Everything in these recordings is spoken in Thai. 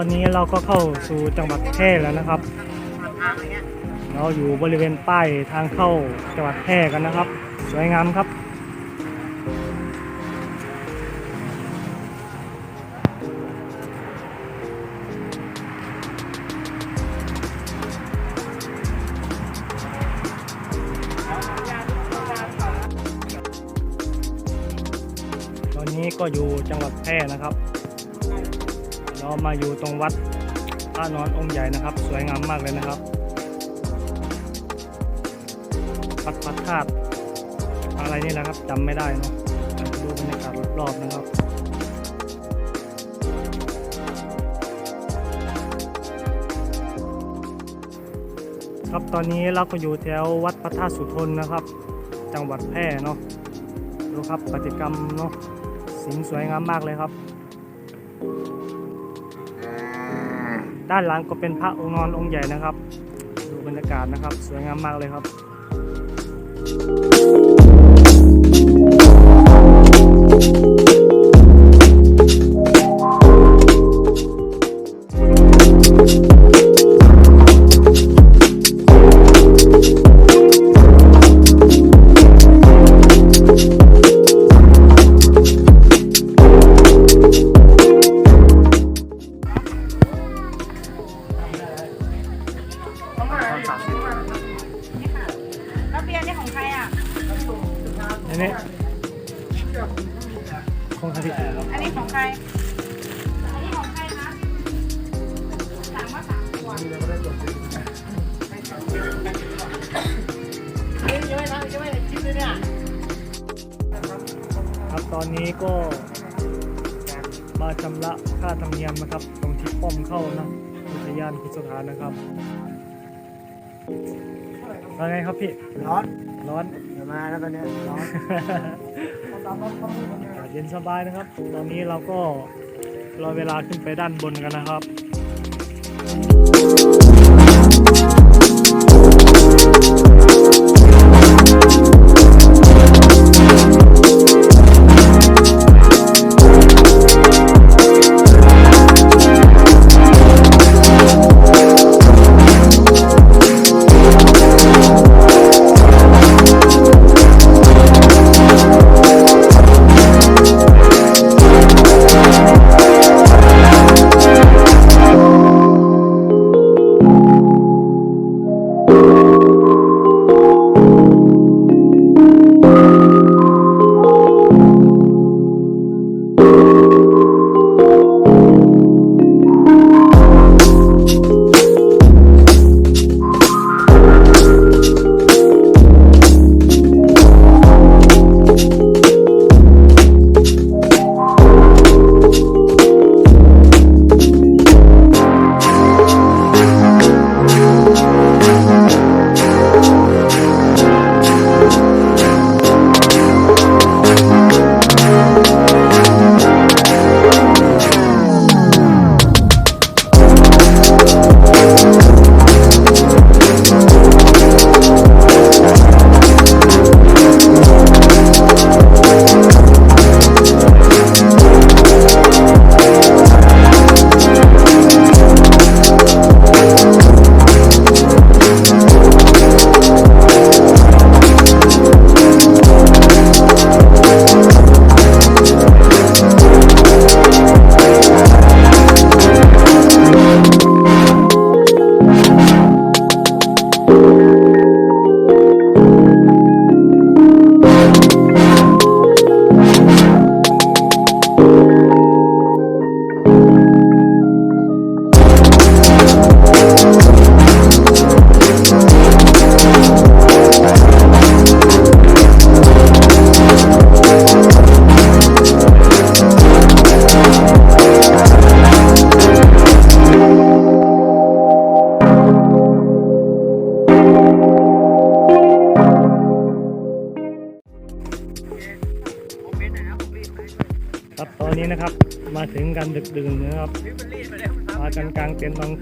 อนนี้เราก็เข้าสู่จังหวัดแพร่แล้วนะครับเราอยู่บริเวณป้ายทางเข้าจังหวัดแพร่กันนะครับ สวยงามครับตอนนี้ก็อยู่จังหวัดแพร่นะครับ มาอยู่ตรงวัดพระนอนองค์ใหญ่นะครับ สวยงามมากเลยนะครับวัดพระธาตุอะไรนี่แหละครับจำไม่ได้เนาะดูบรรยากาศรอบๆนะครับครับตอนนี้เราก็อยู่แถววัดพระธาตุสุทนนะครับ จังหวัดแพร่เนาะดูครับปฏิกรรมเนาะสิงสวยงามมากเลยครับ ด้านหลังก็เป็นพระองค์นอนองค์ใหญ่นะครับ ดูบรรยากาศนะครับ สวยงามมากเลยครับ อันนี้คงคติอันนี้ของใครอันนี้ของใครคะสามว่าสามตัวเยอะนะเยอะเลยคิดเลยเนี่ยครับตอนนี้ก็มาชำระค่าธรรมเนียมนะครับ ตรงที่ป้อมเข้านะอุทยานพิสถานนะครับว่าไงครับพี่ร้อนร้อนเดี๋ยว มาแล้วตอนเนี้ยร้อนอากาศเย็นสบายนะครับ ตอนนี้เราก็รอเวลาขึ้นไปด้านบนกันนะครับครับ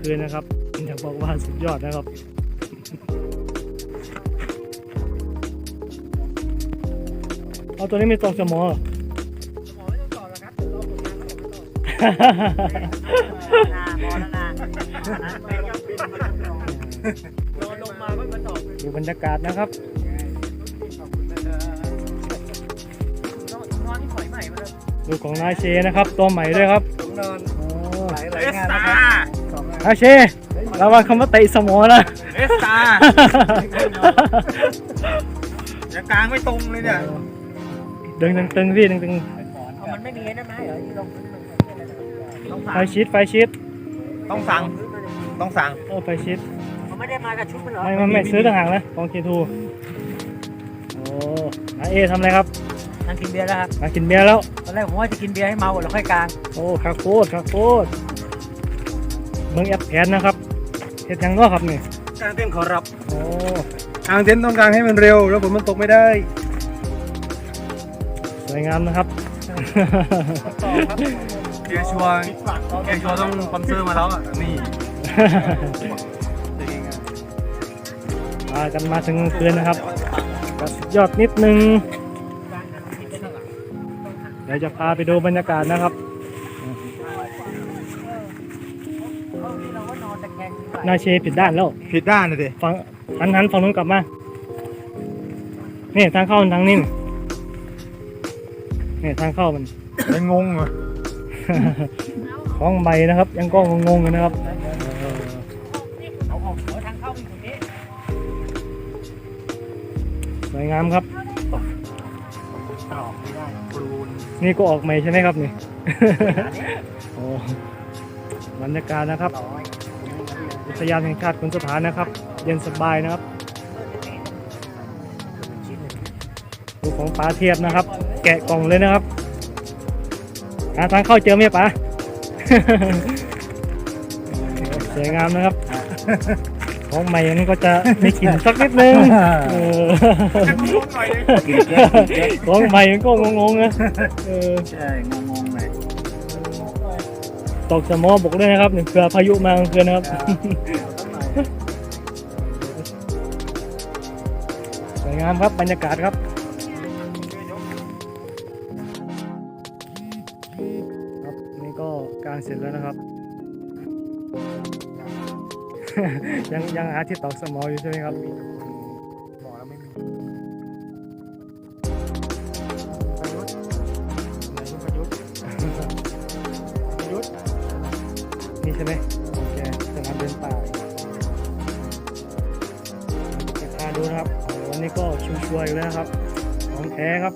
คืนนะครับอยากบอกว่าสุดยอดนะครับเอาตัวนี้มีตรงสมอเหรอหมอไม่ต้องต่อแล้วครับรอผลงานของเราต่อพอแล้วนะไม่ต้องบินมาทั้งนอนนอนลงมาก็มาตอบดูบรรยากาศนะครับนอนที่ข่อยใหม่มาเลยดูของนายเชนะครับ ตัวใหม่ด้วยครับนอนโอ้หลายหลายงานนะครับ สองงานนายเชระวังคำว่าเตะสมองนะเอสตาจะกลางไม่ตรงเลยเนี่ยดึงตึงๆพี่ดึงตึงมันไม่มีนะไหมเหรอที่ลงต้องๆสั่ไฟชิดไฟชิดต้องสั่งต้องสั่งโอ้ไฟชิดมันไม่ได้มากับชุดมันเหรอไม่ไม่ไม่ซื้อต่างหากนะของเคทูโอ้นายเอทำอะไรครับนั่งกินเบียร์แล้วครับมากินเบียร์แล้วตอนแรกผมว่าจะกินเบียร์ให้เมาแล้วค่อยกลางโอ้คาโคตรคาโคตรเมืองแอปแผนนะครับเห็ดหยังเนาะครับนี่กลางเต้นขอรับโอ้ทางเต็นท์ต้องการให้มันเร็ว แล้วฝนมันตกไม่ได้สวยงามนะครับเกียร์ชัวร์เกียร์ชัวร์ต้องสปอนเซอร์มาแล้วอะนี่มากันมาถึงกลางคืนนะครับก็สุดยอดนิดนึงเดี๋ยวจะพาไปดูบรรยากาศนะครับ นาเชผิดด้านแล้ว ผิดด้านเลยดิฝั่งหันหันฝั่งนู้นกลับมา นี่ทางเข้าทางนี้นี่นี่ทางเข้ามัน ยังงงเหรอของใบนะครับ ยังก็งงๆอยู่นะครับ เออเอาออกหัวทางเข้าไปตรงนี้ สวยงามครับออกไม่ได้ปรูนนี่ก็ออกใหม่ใช่ไหมครับนี่ โอ้บรรยากาศนะครับ ร้อย อุทยานแห่งชาติขุนสถานนะครับ เย็นสบายนะครับดูของป๋าเทียบนะครับ แกะกล่องเลยนะครับหาทางเข้าเจอไหมป๋าสวยงามนะครับ ของใหม่อันนี้ก็จะมีกลิ่นสักนิดนึงเออของใหม่มันก็งงๆนะเออใช่งงๆเลย ตกสมอบกด้วยนะครับหนึ่งเผื่อพายุมากลางคืนนะครับสวยงามครับบรรยากาศครับครับนี่ก็กลางเสร็จแล้วนะครับ ยังยังหาที่ตอกสมออยู่ใช่ไหมครับ ช่ไหมโอเคสนามเดินป่าจะพาดูนะครับโอ้โหวันนี้ก็ชิวชัวร์อยู่แล้วนะครับ ของแท้ครับ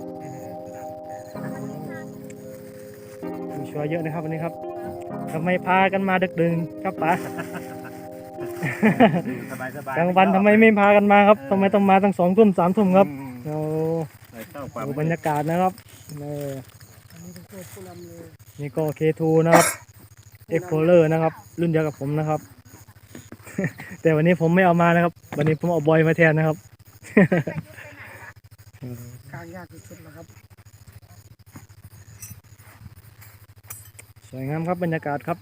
ชิวชัวร์เยอะนะครับวันนี้ครับทำไมพากันมาดึกดื่นครับป๋าสบายสบายกลางวันทำไมไม่พากันมาครับทำไมต้องมาตั้งสองทุ่มสามทุ่มครับโอ้เข้าความดูบรรยากาศนะครับเออนี่ก็ K2 นะครับ Explorer นะครับ รุ่นเดียวกับผมนะครับ แต่วันนี้ผมไม่เอามานะครับ วันนี้ผมเอาบอยมาแทนนะครับกลางยากที่สุดนะครับ สวยงามครับบรรยากาศครับ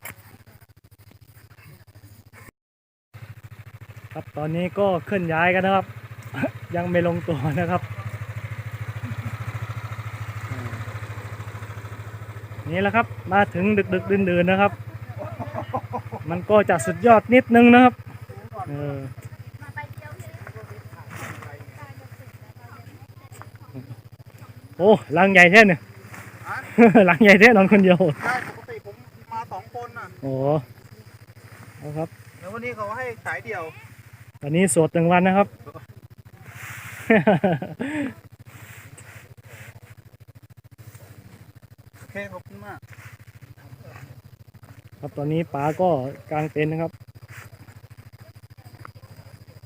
ครับตอนนี้ก็เคลื่อนย้ายกันนะครับ ยังไม่ลงตัวนะครับอ่านี่แหละครับ มาถึงดึกดึกดื่นดื่นๆนะครับ มันก็จะสุดยอดนิดนึงนะครับเออโอ้หลังใหญ่แท้เนี่ยหลังใหญ่แท้นอนคนเดียวใช่ปกติผมมาสองคนอะโอ้เอาครับแล้ววันนี้เขาให้สายเดี่ยววันนี้สวดหนึ่งวันนะครับ โอเค ขอบคุณมาก ครับต อนนี้ป๋าก็กางเต็นท์นะครับ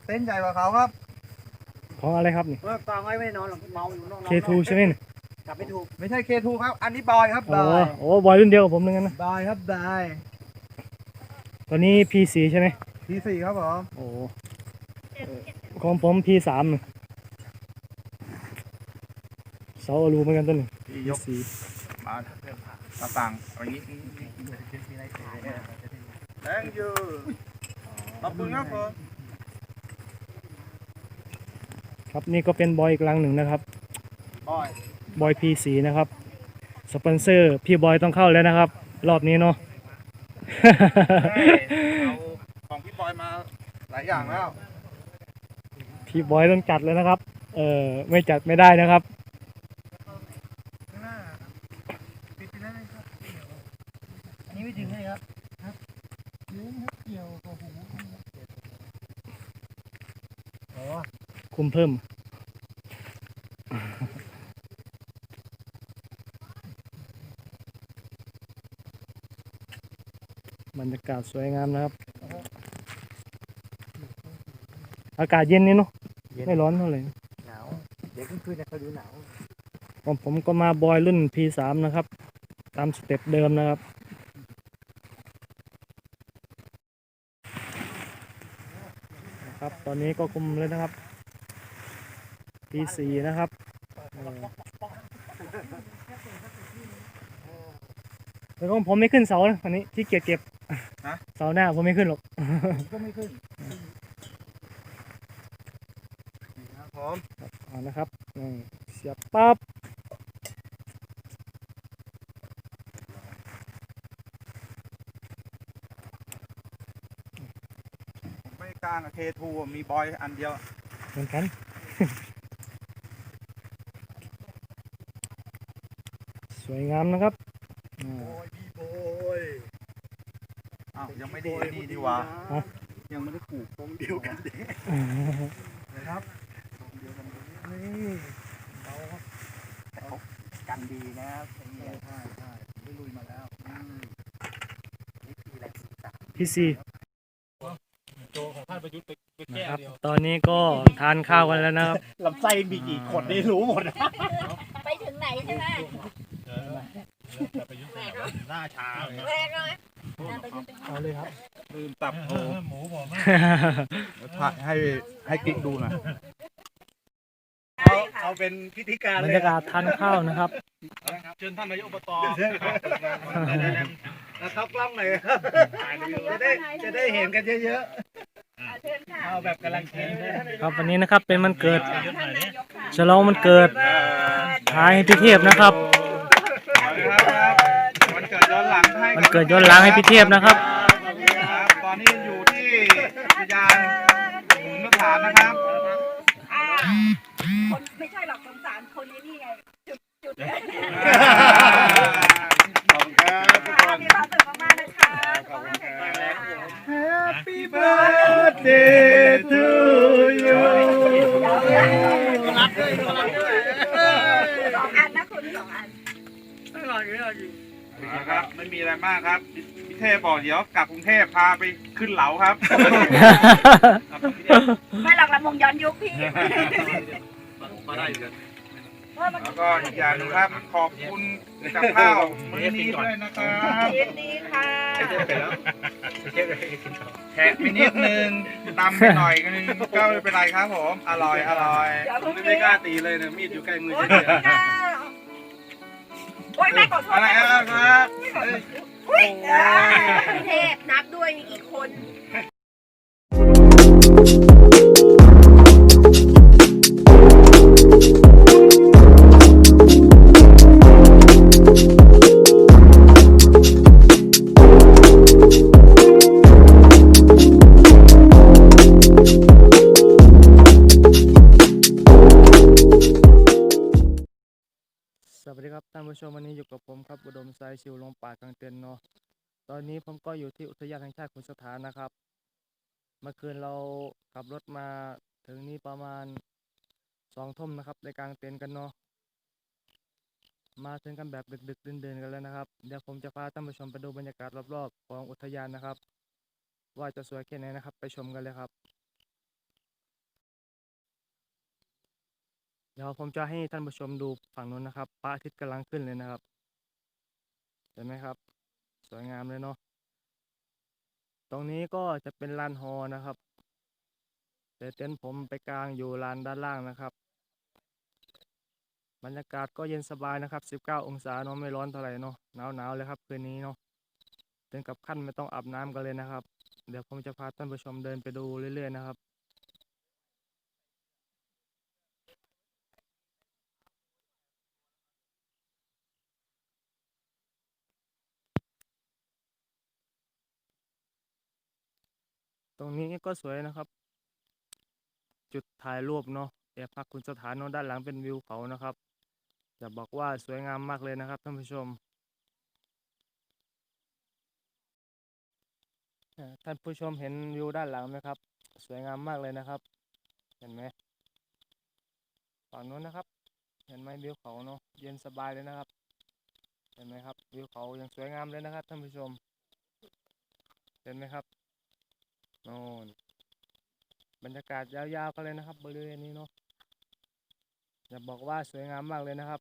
เต็นท์ใหญ่กว่าเขาครับของอะไรครับนี่เมื่อกลางไว้ไม่นอนหรอกเมาอยู่นอน K2 ใช่ไหมนี่กลับไม่ถูกไม่ใช่ K2 ครับ อันนี้บอยครับโอ้บอยโอ้บอยรุ่นเดียวกับผมเหมือนกันนะบอยครับบอยตอนนี้ P4 ใช่ไหมทีสี่ครับผมโอ้เอ่อของผม P3 นี่เสาอลูเหมือนกันต้นนี่ยก P4 มาตา ต่างอย่างนี้ thank you ขอบคุณครับผมครับนี่ก็เป็นบอยอีกลังหนึ่งนะครับ บอยบอย P4 นะครับ สปอนเซอร์พี่บอยต้องเข้าแล้วนะครับ รอบนี้เนาะ เอาของพี่บอยมาหลายอย่างแล้ว พี่บอยต้องจัดเลยนะครับ เออไม่จัดไม่ได้นะครับ ข้างหน้าปิดไปแล้วครับ อันนี้ไม่ถึงเลยครับครับเลี้ยงครับเกี่ยวกับหูอ๋อ คุม เพิ่ม บรรยากาศสวยงามนะครับ อากาศเย็นนี่เนาะเย็นไม่ร้อนเท่าไหร่หนาวเดี๋ยวคืนๆนะเขาดูหนาวผมผมก็มาบอยรุ่น P3 นะครับ ตามสเต็ปเดิมนะครับนะครับ ตอนนี้ก็คุมเลยนะครับ P4 นะครับเออแต่ของผมไม่ขึ้นเสานะวันนี้ที่เกียจเก็บฮะ เสาหน้าผมไม่ขึ้นหรอก ผมก็ไม่ขึ้นนี่ครับผมเอานะครับนี่เสียบปั๊บผมไม่กลางกับเคทูมีบอยอันเดียว เหมือนกัน สวยงามนะครับอ่าโอ้ยพี่บอยอ้าวยังไม่ได้นี่ดีกว่าฮะยังไม่ได้ปลูกตรงเดียวกันเด้นะครับตรงเดียวกันนี่เราเขากันดีนะครับใช่ใช่ใช่ผมได้ลุยมาแล้วอืมนี่คืออะไรศึกษาพี่ซีโจของท่านประยุทธ์ไปไปนะแก้ครับเดียวตอนนี้ก็ทานข้าวกันแล้วนะครับลำไส้มีกี่ขดได้รู้หมดนะไปถึงไหนใช่ไหม แต่ประยุทธ์ไปหน้าชาเลยแรกเลยเอาเลยครับลืมตับโถหมูบอกว่าถ่ายให้ให้กิ๊กดูหน่อยเอาเอาเป็นพิธีการบรเลรยยากาศทานข้าวนะครับ เชิญท่านนายกอบตแล้วเข้ากล้องหน่อยครับจะได้จะได้เห็นกันเยอะเชิญค่ะๆเอาแบบกำลังกินครับวันนี้นะครับเป็นมันเกิดท่านนายกค่ะฉลองมันเกิดท้ายให้พี่เทพนะครับวันเกิด ย้อนหลังให้มันเกิดย้อนหลังให้พี่เทพนะครับครับตอนนี้อยู่ที่อุทยานหมุนฐานนะครับอ่าคนไม่ใช่หรอกสงสารคนนี้นี่ไงจุดจุด ไม่มีอะไรมากครับพี่เทพบอกเดี๋ยวกลับกรุงเทพพาไปขึ้นเหลาครับไม่หรอกลำวงย้อนยุคพี่ มาได้กันว่ามัน แล้วก็อีกอย่างหนึงครับขอบคุณกับข้าวมื้อนี้ด้วยนะครับยินดีค่ะแขะไปนิดนึงตำไปหน่อยนึงก็ไม่เป็นไรครับผม อร่อยอร่อย เดี๋ยวพรุ่งไม่นี้กล้าตีเลยเนี่ยมีดอยู่ใกล้มือโอ๊ยเฉยค่ะ โอ๊ยแม่ขอโทษอะไรแม่ขออะโทษครับเอ้ยอุ้ยเทพนับด้วยมีกี่คน ชิวลงป่ากลางเต็นท์เนาะตอนนี้ผมก็อยู่ที่อุทยานแห่งชาติขุนสถานนะครับ เมื่อคืนเราขับรถมาถึงนี่ประมาณสองทุ่มนะครับในกลางเต็นท์กันเนาะมาถึงกันแบบดึกๆเดินๆกันแล้วนะครับ เดี๋ยวผมจะพาท่านผู้ชมไปดูบรรยากาศรอบๆของอุทยานนะครับ ว่าจะสวยแค่ไหนนะครับ ไปชมกันเลยครับ เดี๋ยวผมจะให้ท่านผู้ชมดูฝั่งนู้นนะครับพระอาทิตย์กำลังขึ้นเลยนะครับ เห็นไหมครับ สวยงามเลยเนาะตรงนี้ก็จะเป็นลานฮอนะครับ แต่เต็นท์ผมไปกลางอยู่ลานด้านล่างนะครับ บรรยากาศก็เย็นสบายนะครับ 19 องศาเนาะไม่ร้อนเท่าไหร่เนาะหนาวหนาวๆเลยครับคืนนี้เนาะถึงกับขั้นไม่ต้องอาบน้ำกันเลยนะครับ เดี๋ยวผมจะพาท่านผู้ชมเดินไปดูเรื่อยๆนะครับ รงนี้ก็สวยนะครับ จุดถ่ายรูปเนาะแอบพักคุณสถานเนาะด้านหลังเป็นวิวเขานะครับจะบอกว่าสวยงามมากเลยนะครับท่านผู้ชมท่านผู้ชมเห็นวิวด้านหลังไหมครับ สวยงามมากเลยนะครับ เห็นไหมฝั่งนู้นนะครับ เห็นไหมวิวเขาเนาะเย็นสบายเลยนะครับ เห็นไหมครับวิวเขายังสวยงามเลยนะครับท่านผู้ชม เห็นไหมครับ นอนบรรยากาศยาวๆกันเลยนะครับ บริเวณนี้เนาะจะบอกว่าสวยงามมากเลยนะครับ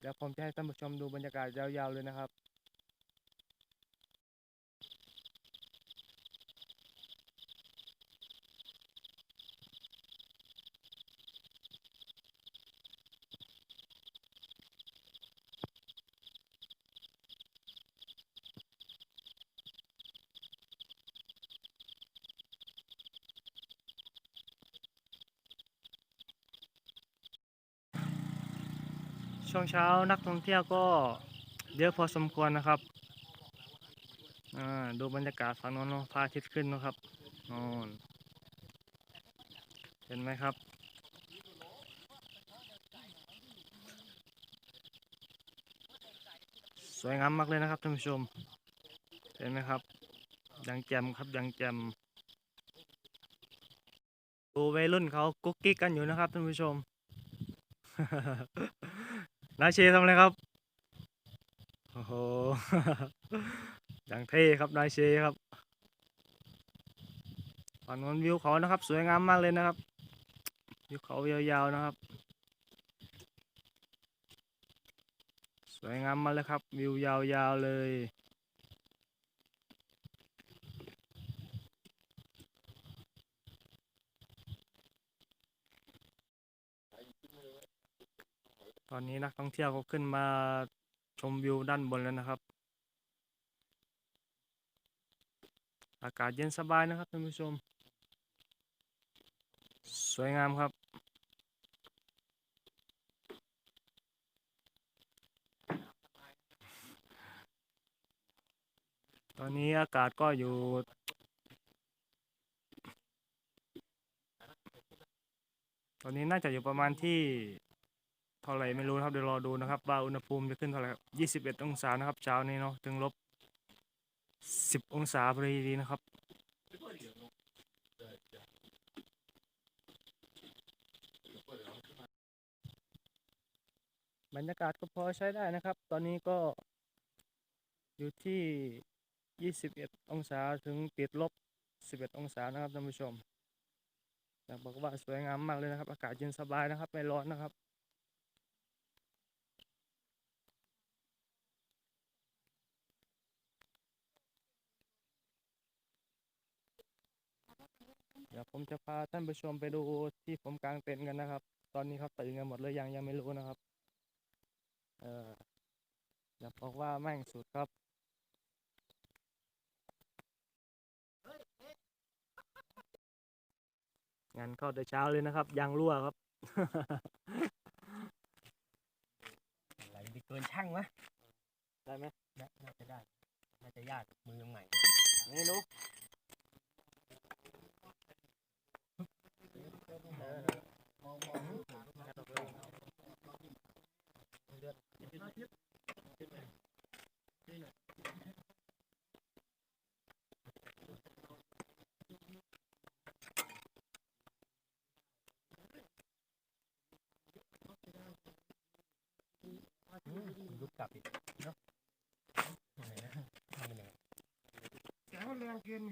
เดี๋ยวผมจะให้ท่านผู้ชมดูบรรยากาศยาวๆเลยนะครับ ช่วงเช้านักท่องเที่ยวก็เยอะพอสมควรนะครับอ่าดูบรรยากาศฝั่งโน้นพระอาทิตย์ขึ้นนะครับน่นเห็นไหมครับ สวยงามมากเลยนะครับท่านผู้ชม เห็นไหมครับยังแจ่มครับยังแจ่มดูวัยรุ่นเขากุ๊กกิ๊กกันอยู่นะครับท่านผู้ชม นายเชทำอะไรครับ โอ้โห อย่างเท่ครับนายเชครับฝั่งโน้นวิวเขานะครับ สวยงามมากเลยนะครับ วิวเขายาวๆนะครับ สวยงามมากเลยครับ วิวยาวๆเลย ตอนนี้นักท่องเที่ยวก็ขึ้นมาชมวิวด้านบนแล้วนะครับ อากาศเย็นสบายนะครับท่านผู้ชม สวยงามครับ ตอนนี้อากาศก็อยู่ตอนนี้น่าจะอยู่ประมาณที่ เท่าไหร่ไม่รู้นะครับเดี๋ยวรอดูนะครับว่าอุณหภูมิจะขึ้นเท่าไหร่ครับ21องศานะครับเช้านี้เนาะถึงลบ10องศาพอดีนะครับบรรยากาศก็พอใช้ได้นะครับ ตอนนี้ก็อยู่ที่ 21 องศาถึงติดลบ 11 องศานะครับท่านผู้ชมอยากบอกว่าสวยงามมากเลยนะครับ อากาศเย็นสบายนะครับ ไม่ร้อนนะครับ ดี๋ยวผมจะพาท่านผู้ชมไปดูที่ผมกางเต็นท์กันนะครับ ตอนนี้เขาตื่นกันหมดเลยยังยังไม่รู้นะครับ เอออยากบอกว่าแม่งสุดครับงานเข้าแต่เช้าเลยนะครับยางรั่วครับไหลไปเกินช่างวะได้ไหมน่าจะได้น่าจะยากมือใหม่นี่รู้ ลุกกลับอีกเนาะไหนนะทำยังไงแต่ว่าแรงเกิน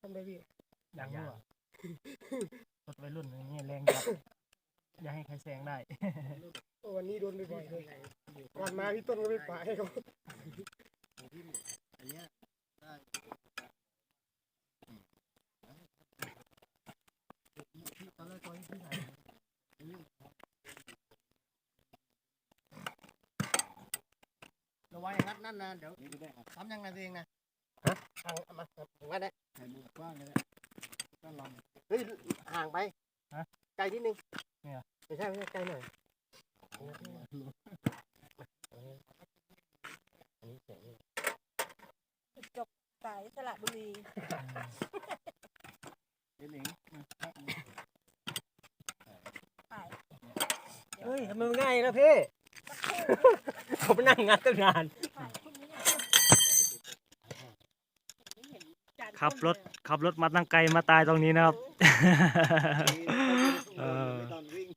ทำได้พี่ ยางรั่วรถวัยรุ่นอย่างนี้แรงจัดอย่าให้ใครแซงได้โอ้วันนี้โดนบ่อยๆเลยก่อนมาพี่ต้นก็ไม่ปาให้เขาอันเนี้ยได้ตอนแรกตอนที่ไหนระวังอย่างนั้นนั่นนะเดี๋ยวทำยังไงตัวเองนะทางมาถึงว่าได้ถ่ายมุมกว้างเลยก็ลอง เฮ้ยห่างไปฮะไกลนิดนึงเนี่ย ไม่ใช่ไม่ใช่ไกลหน่อยอันนี้เสียงจบตายายสระบุรีเดี๋ยวหนิงขายเฮ้ยทำไมมันง่ายนะพี่ผมนั่งงานตั้งนาน ขายพวกนี้จาน ขับรถขับรถมาตั้งไกลมาตายตรงนี้นะครับ เออไม่ต้องวิ่ง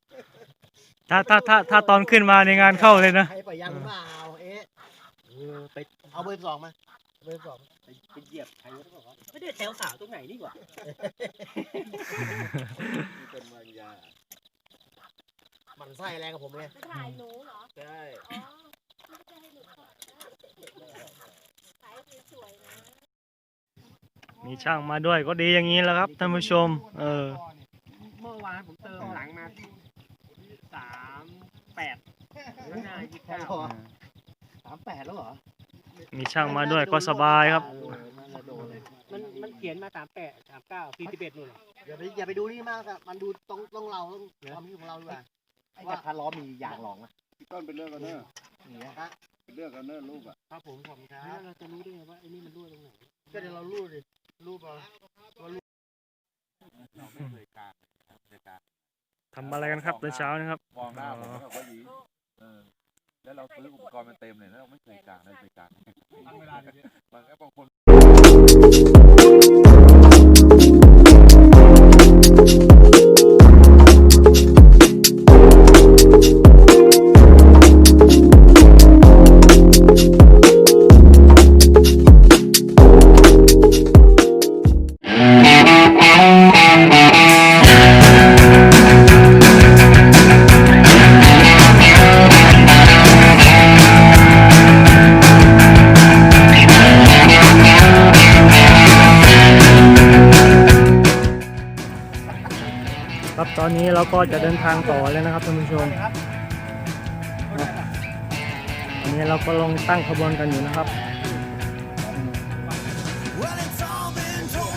ถ้าถ้าถ้าถ้าตอนขึ้นมาในงานเข้าเลยนะ ใครปล่อยยางคุณเปล่าเอ๊ะเออไปเอาเบอร์สองมาเบอร์สองไปไปเหยียบใครก็บอกว่าไม่ได้แถวสาวตรงไหนนี่หว่าเป็นวางยามันไส้แรงกับผมเลยไปถ่ายหนูเหรอ ใช่อ๋อไม่ใช่ให้หนูขายขายสวยๆนะ มีช่างมาด้วยก็ดีอย่างนี้แหล้วครับท่านผู้ชม เออ เมื่อวานผมเติมหลังมาสามแปดข้างหน้ายี่สิบเก้าสามแปดแล้วเหรอมีช่างมาด้วยก็สบายครับเออนั่นแหละโดนเลยมันมันเขียนมาสามแปดสามเก้าสี่สิบเอ็ดนู่นน่ะอย่าไปอย่าไปดูนี่มากอะมันดูตรงต้องเราต้องความคิดของเราดีกว่าว่าคันล้อมียางรองไหมพี่ต้นไปเลือกกันเนอะนี่นะฮะไปเลือกกันเนอะลูกอะครับผมผมครับแล้วเราจะรู้ได้ไงว่าไอ้นี่มันรั่วตรงไหนก็เดี๋ยวเรารูดดิ รูดเอาทำอะไรกันครับตอนเช้านะครับ มองหน้าผมแล้วแบบว่าหยีเออแล้วเราซื้ออุปกรณ์มาเต็มเลยแล้วเราไม่เคยกางเลยเคยกางตั้งเวลาบางบางคนครั ตอนนี้เราก็จะเดินทางต่อแล้วนะครับท่านผู้ชมตอนนี้เราก็ลงตั้งขบวนกันอยู่นะครับ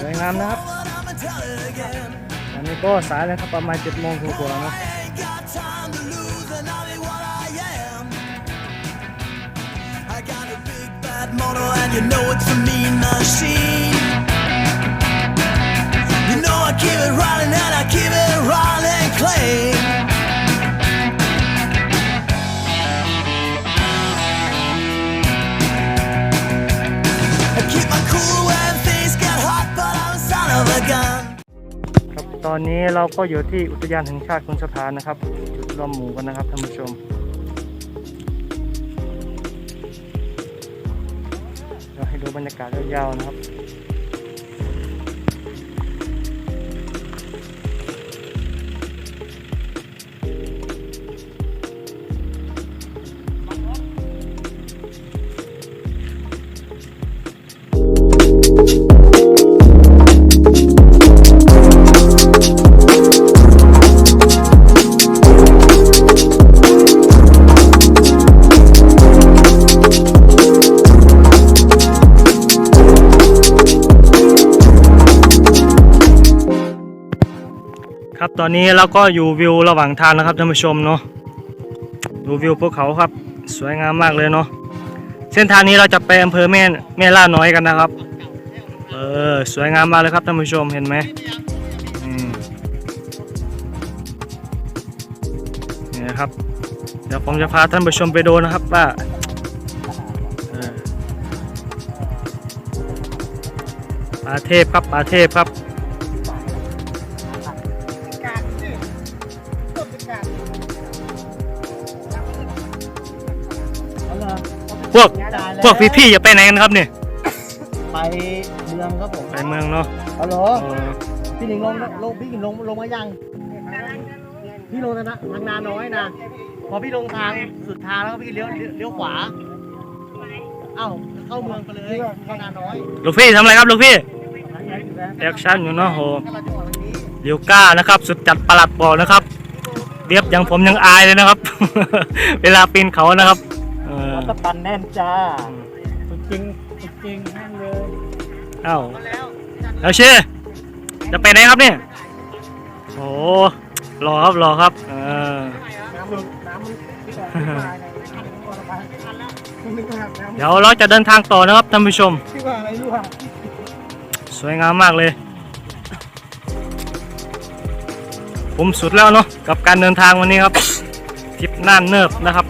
สวยงามนะครับ อันนี้ก็สายแล้วครับประมาณเจ็ดโมงกว่าๆนะ bad I keep it running and I keep it running clean. I keep my cool when things get hot, but I'm son of a gun. ครับตอนนี้เราก็อยู่ที่อุทยานแห่งชาติคุณสถานนะครับ จุดรวมหมูกันนะครับท่านผู้ชม เดี๋ยวให้ดูบรรยากาศยาวๆนะครับ ตอนนี้เราก็อยู่วิวระหว่างทางนะครับท่านผู้ชมเนาะดูวิวภูเขาครับ สวยงามมากเลยเนาะเส้นทางนี้เราจะไปอำเภอแม่แม่ล่าน้อยกันนะครับ เออสวยงามมากเลยครับท่านผู้ชมเห็นไหมนี่นะครับ เดี๋ยวผมจะพาท่านผู้ชมไปดูนะครับว่าเอาเทพครับปาเทพครับ พวกพวกพี่ๆจะไปไหนกันครับเนี่ยไปเมืองครับผมไปเมืองเนาะฮัลโหลเออพี่หนิงลงลงพี่หนิงลงลงมายังพี่ลงนะทางนาน้อยนะพอพี่ลงทางสุดทางแล้วพี่เลี้ยวเลี้ยวเลี้ยวขวาเอ้าเข้าเมืองไปเลยเข้านาน้อยลูกพี่ทำอะไรครับลูกพี่แอคชั่นอยู่เนาะโหกำลังจะออกทางนี้เดี๋ยวกล้านะครับ สุดจัดประหลัดบอกนะครับเรียบอย่างผมยังอายเลยนะครับ เวลาปีนเขานะครับ เออตะปันแน่นจ้าจริงจริงแน่นเลยเอ้าแล้วเชื่อจะไปไหนครับเนี่ยโอ้รอครับรอครับเออน้ำมันน้ำมันที่ออกที่มาไงน้ำเดี๋ยวเราจะเดินทางต่อนะครับท่านผู้ชม สวยงามมากเลย ผมสุดแล้วเนาะกับการเดินทางวันนี้ครับทริปน่านเนิบนะครับ